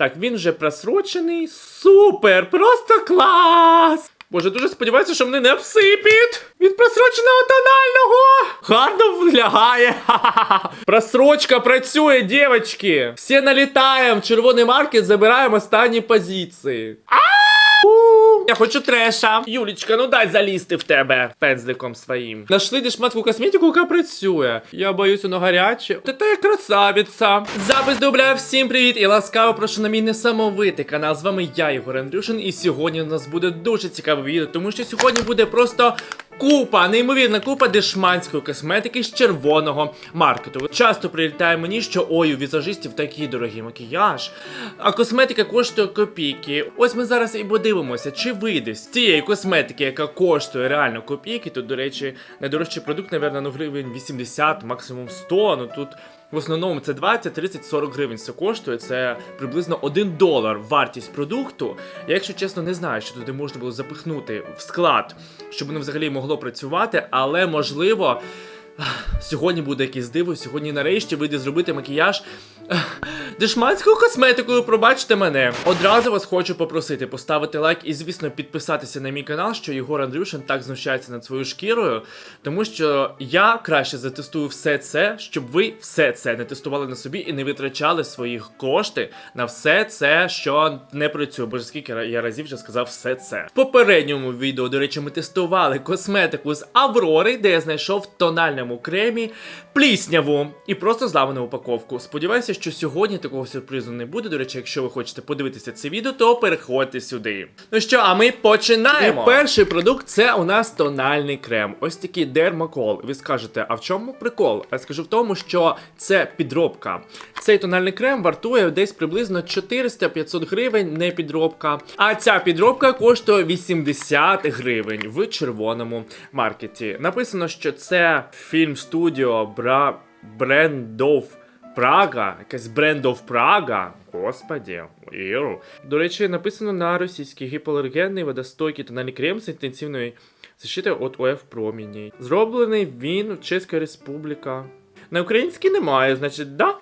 Так, він вже просрочений. Супер! Просто клас! Боже, дуже сподіваюся, що мене не обсипить від просроченого тонального. Гарно влягає. Просрочка працює, дівчатки. Всі налітаємо. Червоний маркет забираємо останні позиції. У, Я хочу треша. Юлічка, ну дай залізти в тебе пензликом своїм. Нашли дешматку косметику, яка працює. Я боюсь, воно гаряче. Та та я красавиця. Запис дубля, всім привіт і ласкаво прошу на мій несамовитий канал. З вами я, Ігор Андрюшин, і сьогодні у нас буде дуже цікаве відео, тому що сьогодні буде просто. Купа, неймовірна купа дешманської косметики з червоного маркету. Часто прилітає мені, що ой, у візажистів такий дорогий макіяж, а косметика коштує копійки. Ось ми зараз і подивимося, чи вийде з цієї косметики, яка коштує реально копійки. Тут, до речі, найдорожчий продукт, напевно, ну гривень 80, максимум 100. Ну тут в основному це 20, 30, 40 гривень це коштує. Це приблизно 1 долар вартість продукту. Я, якщо чесно, не знаю, що туди можна було запихнути в склад, щоб воно взагалі могло працювати, але можливо. Сьогодні буде якесь диво, сьогодні нарешті вийде зробити макіяж дешманською косметикою, пробачте мене. Одразу вас хочу попросити поставити лайк і, звісно, підписатися на мій канал, що Єгор Андрюшин так знущається над своєю шкірою, тому що я краще затестую все це, щоб ви все це не тестували на собі і не витрачали свої кошти на все це, що не працює. Боже, скільки я разів вже сказав все це. В попередньому відео, до речі, ми тестували косметику з Аврори, де я знайшов в тональному кремі плісняву і просто зламану упаковку. Сподіваюся, що сьогодні такого сюрпризу не буде. До речі, якщо ви хочете подивитися це відео, то переходьте сюди. Ну що, а ми починаємо. І перший продукт це у нас тональний крем. Ось такий дермакол. Ви скажете, а в чому прикол? Я скажу в тому, що це підробка. Цей тональний крем вартує десь приблизно 400-500 гривень, не підробка. А ця підробка коштує 80 гривень в червоному маркеті. Написано, що це фільм студіо Бра Брендов Прага, якась брендов Прага. Господі, іру. До речі, написано на російській гіполергенний водостойкий тональний крем з інтенсивною защитою від ОФ проміней. Зроблений він Чеська Республіка. На українській немає, значить, да?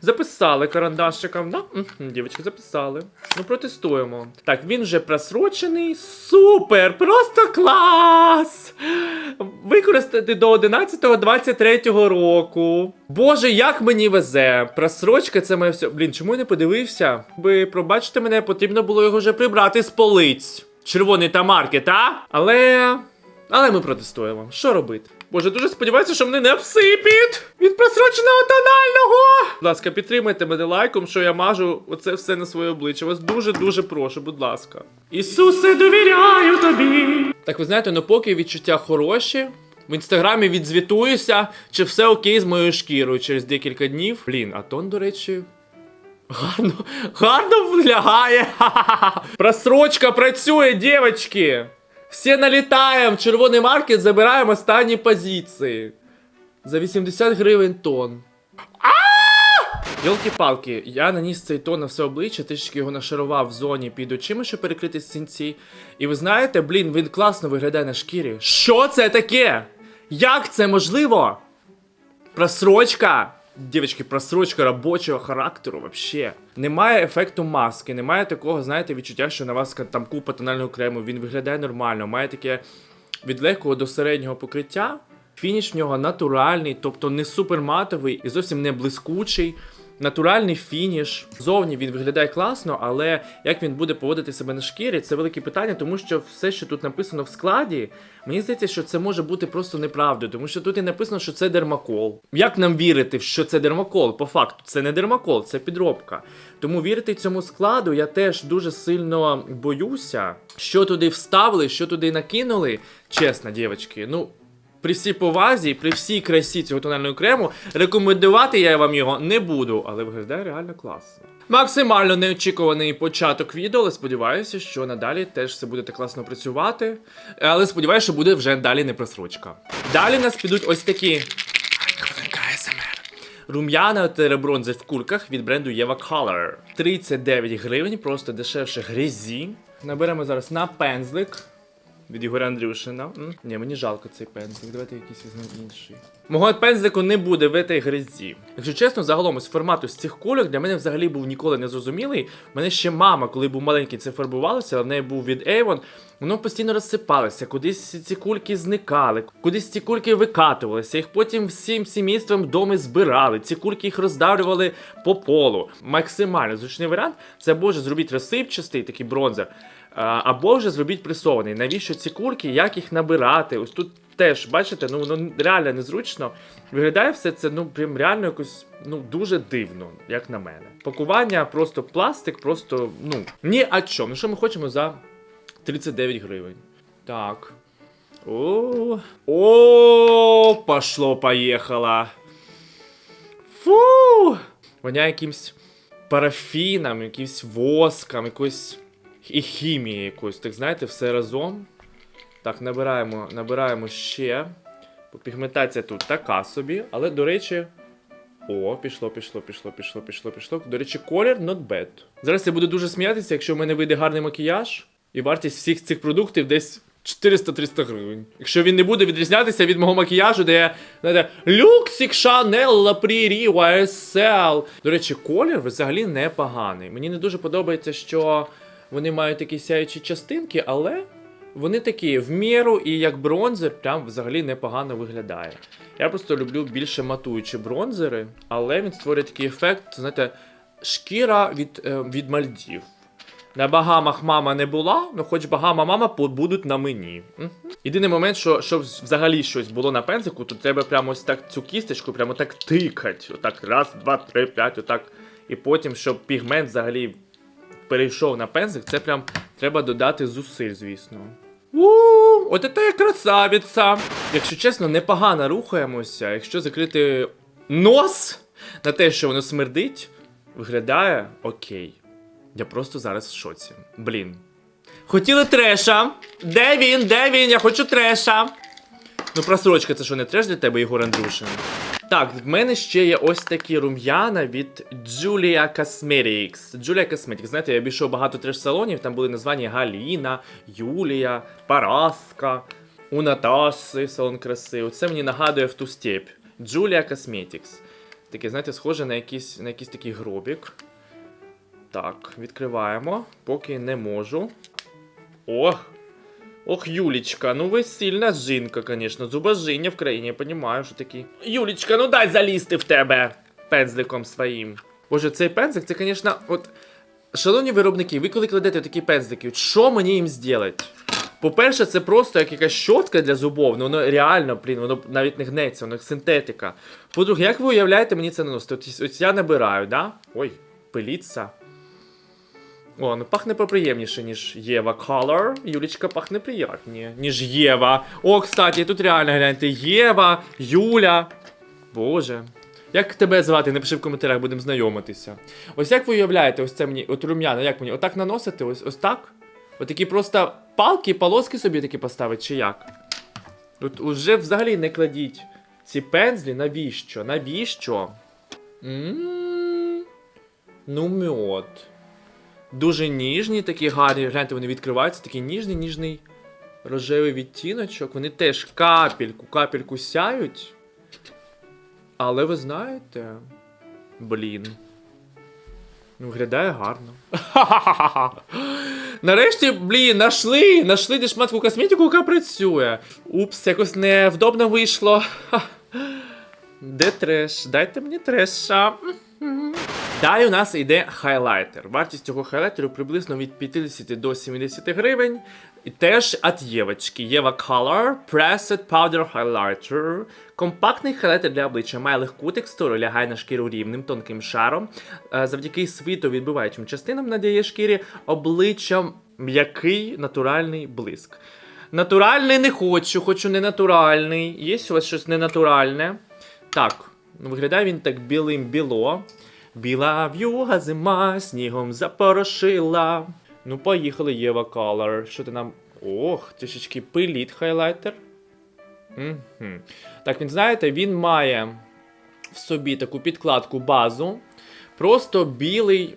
Записали карандашиком, да? Мгм, Дівчатки, записали. Ну, протестуємо. Так, він вже просрочений. Супер! Просто клас! Використати до 11-23 року. Боже, як мені везе! Просрочка це моє все. Блін, чому я не подивився? Ви пробачте мене, потрібно було його вже прибрати з полиць. Червоний та маркет, а? Але. Але ми протестуємо. Що робити? Боже, дуже сподіваюся, що мене не обсипить від просроченого тонального. Будь ласка, підтримайте мене лайком, що я мажу оце все на своє обличчя. Вас дуже-дуже прошу, будь ласка. Ісусе, довіряю тобі. Так ви знаєте, ну поки відчуття хороші. В інстаграмі відзвітуюся, чи все окей з моєю шкірою через декілька днів. Блін, а тон, до речі, гарно, гарно влягає. Просрочка працює, дівчатки. Всі налітаємо, червоний маркет забираємо останні позиції. За 80 гривень тон. Йолки-палки, я наніс цей тон на все обличчя, трішки його нашарував в зоні під очима, щоб перекрити синці. І ви знаєте, блін, він класно виглядає на шкірі. Що це таке? Як це можливо? Просрочка. Дівчатки, просрочка робочого характеру вообще. Немає ефекту маски, немає такого, знаєте, відчуття, що на вас там купа тонального крему, він виглядає нормально, має таке від легкого до середнього покриття. Фініш в нього натуральний, тобто не суперматовий і зовсім не блискучий. Натуральний фініш. Зовні він виглядає класно, але як він буде поводити себе на шкірі, це велике питання, тому що все, що тут написано в складі, мені здається, що це може бути просто неправдою, тому що тут і написано, що це дермакол. Як нам вірити, що це дермакол? По факту, це не дермакол, це підробка. Тому вірити цьому складу я теж дуже сильно боюся, що туди вставили, що туди накинули. Чесно, дівчатки, ну. При всій повазі, при всій красі цього тонального крему, рекомендувати я вам його не буду, але виглядає реально класно. Максимально неочікуваний початок відео, але сподіваюся, що надалі теж все буде так класно працювати. Але сподіваюся, що буде вже далі не просрочка. Далі нас підуть ось такі. Рум'яна теребронзи в кульках від бренду Eva Color. 39 гривень, просто дешевше грізі. Наберемо зараз на пензлик від Ігоря Андрюшина. М? Ні, мені жалко цей пензлик. Давайте якийсь візьмемо інший. Мого пензлику не буде в этой грязі. Якщо чесно, загалом із формату з цих кульок для мене взагалі був ніколи не зрозумілий. Мене ще мама, коли був маленький, це фарбувалося, але в неї був від Avon. Воно постійно розсипалося, кудись ці кульки зникали, кудись ці кульки викатувалися, їх потім всім сімейством вдома збирали. Ці кульки їх роздавлювали по полу. Максимально зручний варіант це боже зробіть розсипчастий такий бронзер. Або вже зробіть пресований. Навіщо ці кульки, як їх набирати? Ось тут теж, бачите, ну воно реально незручно. Виглядає все це, ну прям реально якось ну дуже дивно, як на мене. Пакування просто пластик, просто ну ні а чому. Ну що ми хочемо за 39 гривень. Так. О, о, пошло, поїхало. Фу! Воняє якимсь парафіном, якимсь воском, якоюсь і хімією якоюсь. Так знаєте, все разом. Так, набираємо, набираємо ще. Пігментація тут така собі, але, до речі. О, пішло, пішло, пішло, пішло, пішло, пішло. До речі, колір not bad. Зараз я буду дуже сміятися, якщо в мене вийде гарний макіяж, і вартість всіх цих продуктів десь 400-300 гривень. Якщо він не буде відрізнятися від мого макіяжу, де я знаєте, Люксік, Шанел, Лапрірі, YSL. До речі, колір взагалі непоганий. Мені не дуже подобається, що вони мають такі сяючі частинки, але вони такі в міру і як бронзер прям взагалі непогано виглядає. Я просто люблю більше матуючі бронзери, але він створює такий ефект, знаєте, шкіра від, е, від Мальдів. На Багамах мама не була, ну хоч Багама мама будуть на мені. Єдиний момент, що щоб взагалі щось було на пензику, то треба прямо ось так цю кісточку прямо так тикать. Отак, раз, два, три, п'ять, отак. І потім, щоб пігмент взагалі перейшов на пензик, це прям треба додати зусиль, звісно. У, от це я красавиця. Якщо чесно, непогано рухаємося. Якщо закрити нос на те, що воно смердить, виглядає окей. Я просто зараз в шоці. Блін. Хотіли треша. Де він? Де він? Я хочу треша. Ну, просрочка, це що не треш для тебе, Ігор Андрушин? Так, в мене ще є ось такі рум'яна від Julia Cosmetics. Julia Cosmetics, знаєте, я обійшов багато треш-салонів, там були названі Галіна, Юлія, Параска, у Наташи салон краси. Оце мені нагадує в ту степь. Julia Cosmetics. Таке, знаєте, схоже на якийсь, на якийсь такий гробік. Так, відкриваємо, поки не можу. Ох! Ох, Юлічка, ну ви сильна жінка, звісно. Зубожіння в країні, я розумію, що такі. Юлічка, ну дай залізти в тебе пензликом своїм. Боже, цей пензлик, це, звісно, от. Шановні виробники, ви коли кладете такі пензлики, що мені їм зробити? По-перше, це просто як якась щотка для зубов, ну воно реально, блін, воно навіть не гнеться, воно як синтетика. По-друге, як ви уявляєте мені це наносити? Ось я набираю, да? Ой, пиліться. О, ну пахне поприємніше, ніж Єва Color. Юлічка пахне приємніше, ніж Єва. О, кстати, тут реально гляньте. Єва, Юля. Боже. Як тебе звати? Напиши в коментарях, будемо знайомитися. Ось як ви уявляєте, ось це мені, от рум'яна, як мені? Отак наносити? Ось, ось так? Отакі просто палки, полоски собі такі поставити, чи як? Тут уже взагалі не кладіть ці пензлі, навіщо? Навіщо? М, Ну, мед. Дуже ніжні, такі гарні. Гляньте, вони відкриваються, такий ніжний, ніжний рожевий відтіночок. Вони теж капельку, капельку сяють. Але ви знаєте. Блін. Ну, виглядає гарно. Нарешті, блін, нашли! Нашли дешматку косметику, яка працює. Упс, якось невдобно вийшло. Де треш? Дайте мені треша. Далі у нас йде хайлайтер. Вартість цього хайлайтеру приблизно від 50 до 70 гривень. І теж від Євочки. Єва Color Pressed Powder Highlighter. Компактний хайлайтер для обличчя має легку текстуру, лягає на шкіру рівним тонким шаром. Е, Завдяки світовідбиваючим частинам надає шкірі обличчям м'який натуральний блиск. Натуральний не хочу, хочу не натуральний. Є у вас щось ненатуральне? Так, ну, виглядає він так білим біло. Біла в'юга зима снігом запорошила. Ну, поїхали, Єва Color. Що ти нам. Ох, трішечки пиліт хайлайтер. Угу. Так, він знаєте, він має в собі таку підкладку базу. Просто білий.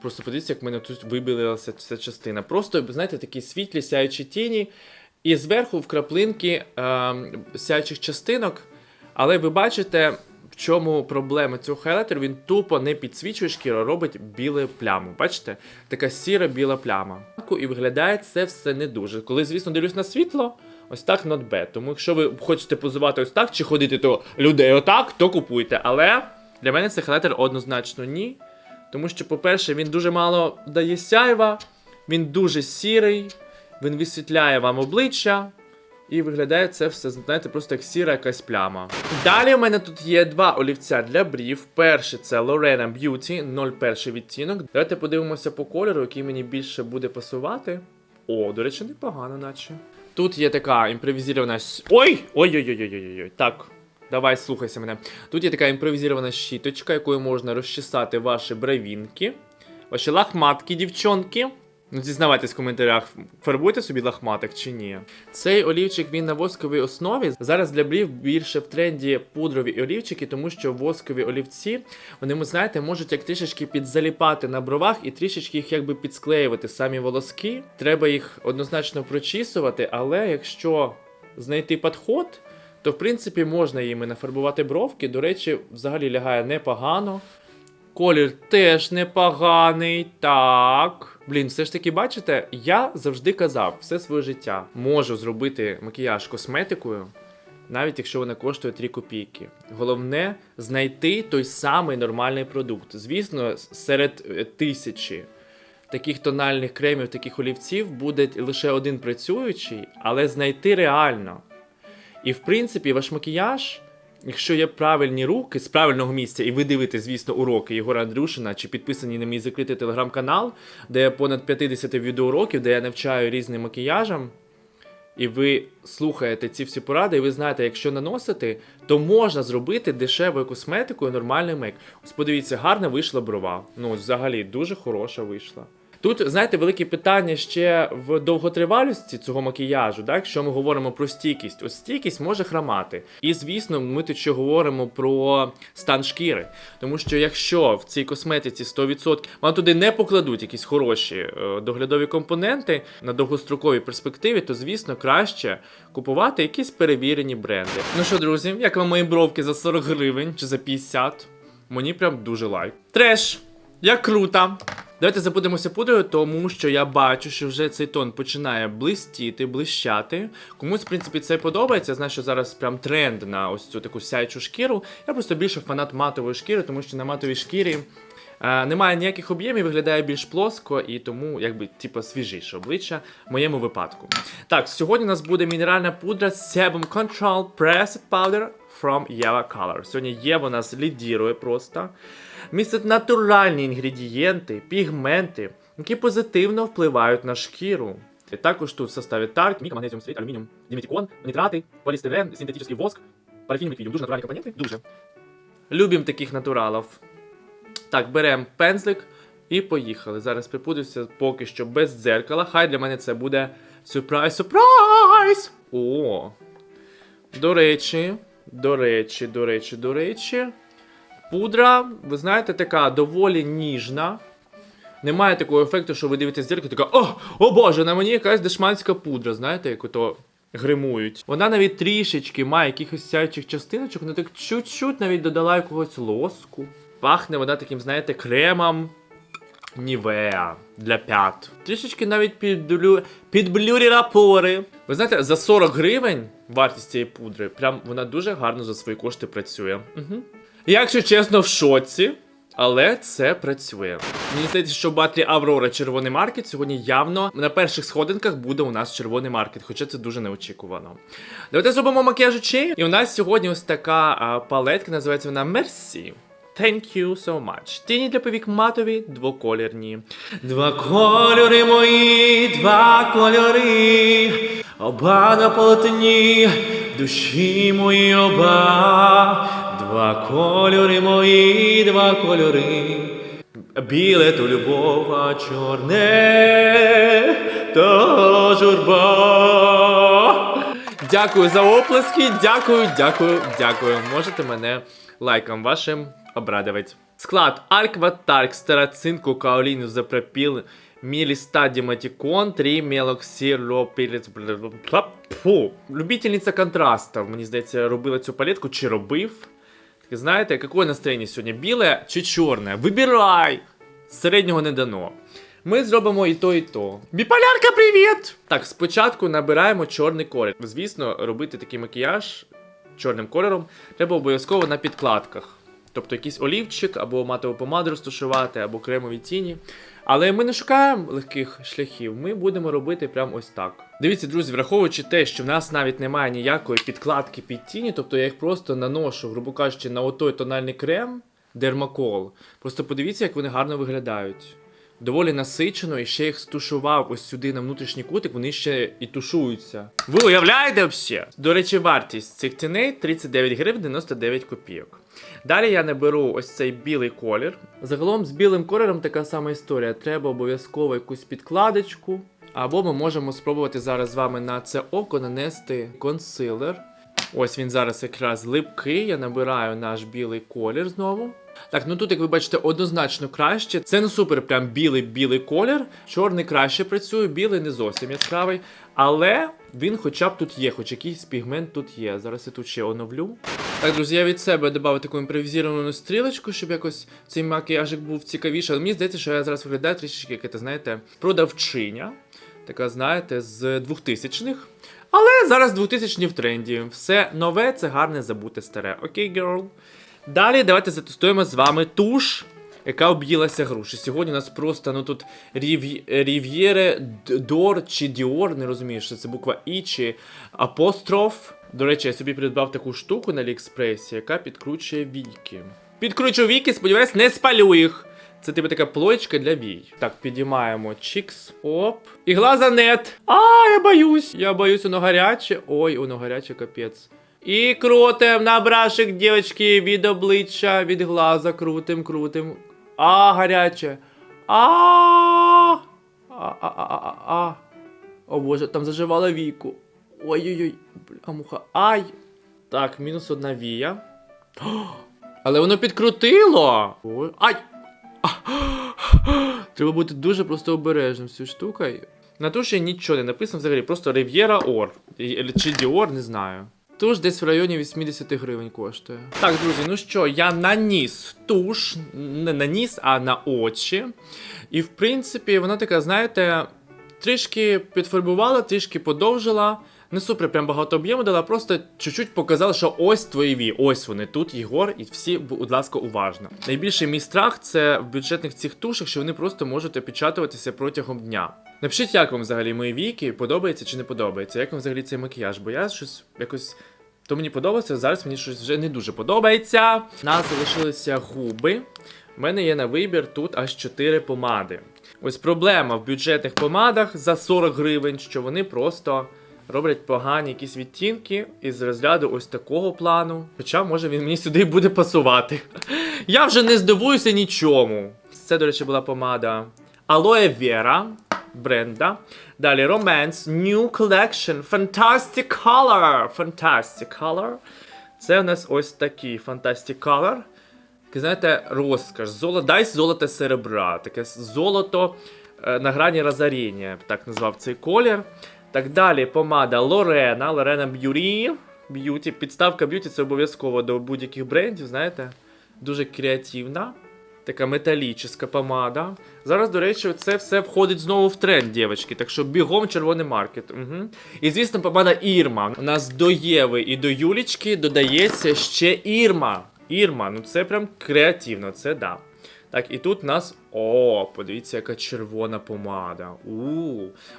Просто подивіться, як в мене тут вибілилася ця частина. Просто, знаєте, такі світлі сяючі тіні. І зверху в краплинки ем, сяючих частинок Але ви бачите, чому проблема цього хайлайтеру, він тупо не підсвічує шкіру, робить білу пляму. Бачите? Така сіра біла пляма. І виглядає це все не дуже. Коли, звісно, дивлюсь на світло, ось так not bad. Тому якщо ви хочете позувати ось так чи ходити до людей отак, то купуйте. Але для мене цей хайлайтер однозначно ні. Тому що, по-перше, він дуже мало дає сяйва, він дуже сірий, він висвітляє вам обличчя. І виглядає це все, знаєте, просто як сіра якась пляма. Далі у мене тут є два олівця для брів. Перший це Lorena Beauty 01 відтінок. Давайте подивимося по кольору, який мені більше буде пасувати. О, до речі, непогано, наче. Тут є така імпровізована. Ой! Ой-ой-ой-ой-ой-ой. Так. Давай, слухайся мене. Тут є така імпровізована щіточка, якою можна розчесати ваші бровінки, ваші лахматки, дівчонки. Ну, дізнавайтесь в коментарях, фарбуєте собі лахматик чи ні. Цей олівчик він на восковій основі. Зараз для брів більше в тренді пудрові олівчики, тому що воскові олівці, вони, знаєте, можуть як трішечки підзаліпати на бровах і трішечки їх якби підсклеювати самі волоски. Треба їх однозначно прочісувати, але якщо знайти підход, то в принципі можна їми нафарбувати бровки. До речі, взагалі лягає непогано. Колір теж непоганий. Так. Блін, все ж таки, бачите, я завжди казав все своє життя. Можу зробити макіяж косметикою, навіть якщо вона коштує 3 копійки. Головне знайти той самий нормальний продукт. Звісно, серед е, тисячі таких тональних кремів, таких олівців буде лише один працюючий, але знайти реально. І в принципі, ваш макіяж, якщо є правильні руки з правильного місця, і ви дивитесь, звісно, уроки Єгора Андрюшина чи підписані на мій закритий телеграм-канал, де понад 50 відеоуроків, де я навчаю різним макіяжам. І ви слухаєте ці всі поради, і ви знаєте, якщо наносити, то можна зробити дешевою косметикою нормальний мейк. Ось подивіться, гарна вийшла брова. Ну, взагалі дуже хороша вийшла. Тут, знаєте, велике питання ще в довготривалості цього макіяжу, так? якщо ми говоримо про стійкість. Ось стійкість може хромати. І звісно, ми тут ще говоримо про стан шкіри. Тому що якщо в цій косметиці 100% вам туди не покладуть якісь хороші е, доглядові компоненти на довгостроковій перспективі, то звісно краще купувати якісь перевірені бренди. Ну що, друзі, як вам мої бровки за 40 гривень чи за 50? Мені прям дуже лайк. Треш! Як круто! Давайте забудемося пудрою, тому що я бачу, що вже цей тон починає блистіти, блищати. Комусь, в принципі, це подобається. Я знаю, що зараз прям тренд на ось цю таку сяючу шкіру. Я просто більше фанат матової шкіри, тому що на матовій шкірі е, немає ніяких об'ємів, виглядає більш плоско і тому, якби, типу, свіжіше обличчя в моєму випадку. Так, сьогодні у нас буде мінеральна пудра Sebum Control Pressed Powder from Yeva Color. Сьогодні Єва нас лідірує просто. Містить натуральні інгредієнти, пігменти, які позитивно впливають на шкіру. І також тут в составі тарк, міка, магнезіум, світ, алюмініум, діметикон, нітрати, полістирен, синтетичний воск, парафіновий квідіум. Дуже натуральні компоненти, дуже. Любим таких натуралів. Так, беремо пензлик і поїхали. Зараз припудрився поки що без дзеркала. Хай для мене це буде сюрприз, сюрприз! О! До речі, до речі, до речі, до речі. Пудра, ви знаєте, така доволі ніжна. Немає такого ефекту, що ви дивитесь зеркало, така о, о боже, на мені якась дешманська пудра, знаєте, як ото гримують. Вона навіть трішечки має якихось сяючих частиночок, вона так чуть-чуть навіть додала якогось лоску. Пахне вона таким, знаєте, кремом Нівеа для п'ят. Трішечки навіть підблю... підблюріла пори. Ви знаєте, за 40 гривень вартість цієї пудри, прям вона дуже гарно за свої кошти працює. Угу. Якщо чесно, в шоці. Але це працює. Мені здається, що в батлі Аврора червоний маркет сьогодні явно на перших сходинках буде у нас червоний маркет, хоча це дуже неочікувано. Давайте зробимо макіяж очей. І у нас сьогодні ось така а, палетка, називається вона Merci. Thank you so much. Тіні для повік матові, двоколірні. Два кольори мої, два кольори. Оба на полотні, душі мої оба. Два кольори мої, два кольори. Біле то любов, а чорне то журба. Дякую за оплески, дякую, дякую, дякую. Можете мене лайком вашим обрадувати. Склад Альква Тарк, Старацинку, Каоліну, Запропіл, Мілістаді Матікон, 3 Мелоксіропіріц. Фу. Любительниця контрастів, мені здається, робила цю палетку чи робив. Так, знаєте, яке настроєння сьогодні? Біле чи чорне? Вибирай! Середнього не дано. Ми зробимо і то, і то. Біполярка, привіт! Так, спочатку набираємо чорний колір. Звісно, робити такий макіяж чорним кольором треба обов'язково на підкладках. Тобто якийсь олівчик або матову помаду розташувати, або кремові тіні. Але ми не шукаємо легких шляхів, ми будемо робити прямо ось так. Дивіться, друзі, враховуючи те, що в нас навіть немає ніякої підкладки під тіні, тобто я їх просто наношу, грубо кажучи, на отой тональний крем Дермакол. Просто подивіться, як вони гарно виглядають. Доволі насичено, і ще їх стушував ось сюди на внутрішній кутик, вони ще і тушуються. Ви уявляєте взагалі? До речі, вартість цих тіней 39 гривень 99 копійок. Далі я наберу ось цей білий колір. Загалом з білим кольором така сама історія. Треба обов'язково якусь підкладочку. Або ми можемо спробувати зараз з вами на це око нанести консилер. Ось він зараз якраз липкий. Я набираю наш білий колір знову. Так, ну тут, як ви бачите, однозначно краще. Це не супер прям білий-білий колір. Чорний краще працює, білий не зовсім яскравий. Але він хоча б тут є, хоч якийсь пігмент тут є. Зараз я тут ще оновлю. Так, друзі, я від себе додав таку імпровізовану стрілочку, щоб якось цей макіяжик був цікавіший. Але мені здається, що я зараз виглядаю трішечки, як це, знаєте, продавчиня. Така, знаєте, з 2000-х. Але зараз 2000 в тренді. Все нове, це гарне забути старе. Окей, герл. Далі давайте затестуємо з вами туш, яка об'їлася груші. Сьогодні у нас просто ну тут рів... Рів'єре Дор чи Діор, не розумію, що це буква І чи апостроф. До речі, я собі придбав таку штуку на Аліекспресі, яка підкручує війки. Підкручу війки, сподіваюсь, не спалю їх. Це типу така плоєчка для вій. Так, підіймаємо чікс. Оп. І глаза нет. А, я боюсь. Я боюсь, воно гаряче. Ой, воно гаряче, капець. І крутим на брашик, дівчатки, від обличчя, від глаза крутим, крутим. А, гаряче. А. А, а, а, а, а. О боже, там заживала віку. Ой-ой-ой, бля, муха. Ай. Так, мінус одна вія. Але воно підкрутило. Ой. Ай! Треба бути дуже просто обережним з цією штукою. На туші нічого не написано взагалі, просто Riviera Or. Чи Dior, не знаю. Туш десь в районі 80 гривень коштує. Так, друзі, ну що, я наніс туш, не наніс, а на очі. І в принципі, вона така, знаєте, трішки підфарбувала, трішки подовжила. Не супер прям багато об'єму дала, просто чуть-чуть показала, що ось твої ві, ось вони тут, Єгор, і всі, будь ласка, уважно. Найбільший мій страх це в бюджетних цих тушах, що вони просто можуть опечатуватися протягом дня. Напишіть, як вам взагалі мої віки, подобається чи не подобається, як вам взагалі цей макіяж, бо я щось якось. То мені подобається, а зараз мені щось вже не дуже подобається. У нас залишилися губи. У мене є на вибір тут аж 4 помади. Ось проблема в бюджетних помадах за 40 гривень, що вони просто роблять погані якісь відтінки із розряду ось такого плану. Хоча, може, він мені сюди буде пасувати. Я вже не здивуюся нічому. Це, до речі, була помада Aloe Vera бренда. Далі Romance New Collection Fantastic Color. Fantastic Color. Це у нас ось такий Fantastic Color. Такий, знаєте, розкаш. Золо... Дай золоте серебра. Таке золото е, на грані розоріння, так назвав цей колір. Так далі, помада Лорена, Лорена Beauty. Beauty. Підставка Beauty це обов'язково до будь-яких брендів, знаєте. Дуже креативна. Така металічна помада. Зараз, до речі, це все входить знову в тренд, дівчатки. Так що бігом червоний маркет. Угу. І звісно, помада Ірма. У нас до Єви і до Юлічки додається ще Ірма. Ірма, ну це прям креативно, це да. Так, і тут нас. О, подивіться, яка червона помада. У,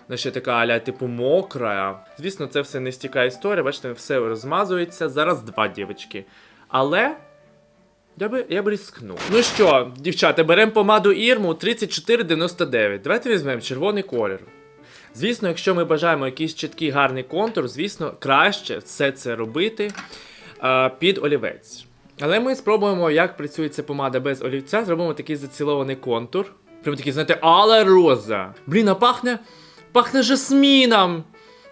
вона ще така аля, типу, мокра. Звісно, це все не стіка історія, бачите, все розмазується. Зараз два дівчатки. Але. Я би, я би рискнув. Ну що, дівчата, беремо помаду Ірму 34,99. Давайте візьмемо червоний колір. Звісно, якщо ми бажаємо якийсь чіткий гарний контур, звісно, краще все це робити е, під олівець. Але ми спробуємо, як працює ця помада без олівця. Зробимо такий зацілований контур. Прям такий, знаєте, але роза. Блін, а пахне. Пахне жасміном.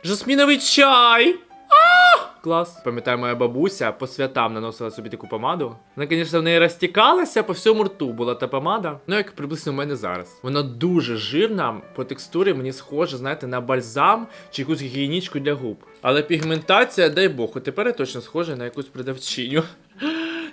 Жасміновий чай. А! клас. Пам'ятаю, моя бабуся по святам наносила собі таку помаду. Вона, звісно, в неї розтікалася по всьому рту була та помада. Ну, як приблизно в мене зараз. Вона дуже жирна, по текстурі мені схожа, знаєте, на бальзам чи якусь гігієнічку для губ. Але пігментація, дай Бог, тепер я точно схожа на якусь продавчиню.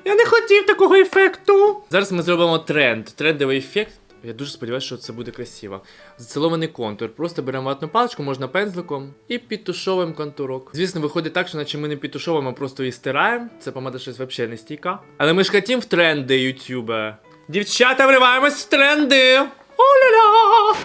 Я не хотів такого ефекту. Зараз ми зробимо тренд, трендовий ефект. Я дуже сподіваюся, що це буде красиво. Зацілований контур. Просто беремо ватну паличку, можна пензликом і підтушовуємо контурок. Звісно, виходить так, що наче ми не підтушовуємо, а просто її стираємо. Це помада щось взагалі не стійка. Але ми ж хотім в тренди Ютуба. Дівчата, вриваємось в тренди! О-ля-ля!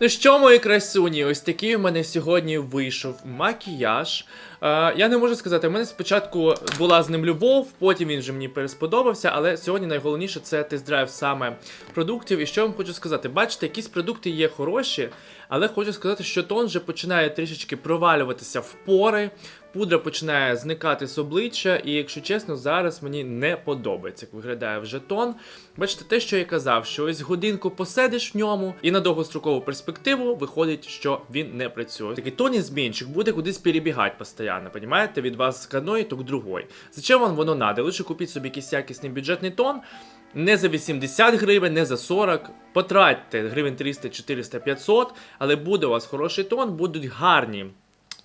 Ну що, мої красуні, ось такий у мене сьогодні вийшов макіяж. Е, я не можу сказати, у мене спочатку була з ним любов, потім він вже мені пересподобався, але сьогодні найголовніше це тест-драйв саме продуктів. І що я вам хочу сказати? Бачите, якісь продукти є хороші, але хочу сказати, що тон вже починає трішечки провалюватися в пори. Пудра починає зникати з обличчя, і якщо чесно, зараз мені не подобається, як виглядає вже тон. Бачите, те, що я казав, що ось годинку посидиш в ньому, і на довгострокову перспективу виходить, що він не працює. Такий тонізмінчик буде кудись перебігати постійно, понімаєте, від вас к одної, то к другой. Зачем вам воно надо? Лучше купіть собі якийсь якісний бюджетний тон. Не за 80 гривень, не за 40. Потратьте гривень 300, 400, 500, але буде у вас хороший тон, будуть гарні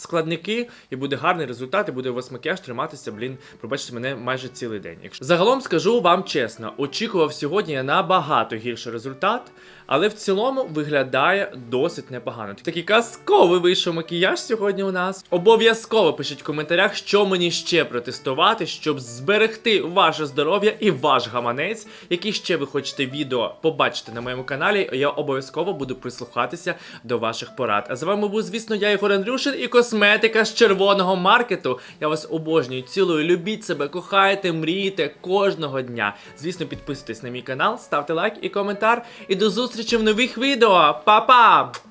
складники, і буде гарний результат, і буде у вас макіяж триматися, блін, пробачте мене майже цілий день. Якщо загалом скажу вам чесно, очікував сьогодні я набагато гірший результат, але в цілому виглядає досить непогано. Такий казковий вийшов макіяж сьогодні у нас. Обов'язково пишіть в коментарях, що мені ще протестувати, щоб зберегти ваше здоров'я і ваш гаманець. Які ще ви хочете відео побачити на моєму каналі, я обов'язково буду прислухатися до ваших порад. А з вами був, звісно, я Ігор Андрюшин і косметика з червоного маркету. Я вас обожнюю, цілую, любіть себе, кохайте, мрійте кожного дня. Звісно, підписуйтесь на мій канал, ставте лайк і коментар. І до зустрічі в нових відео. Па-па!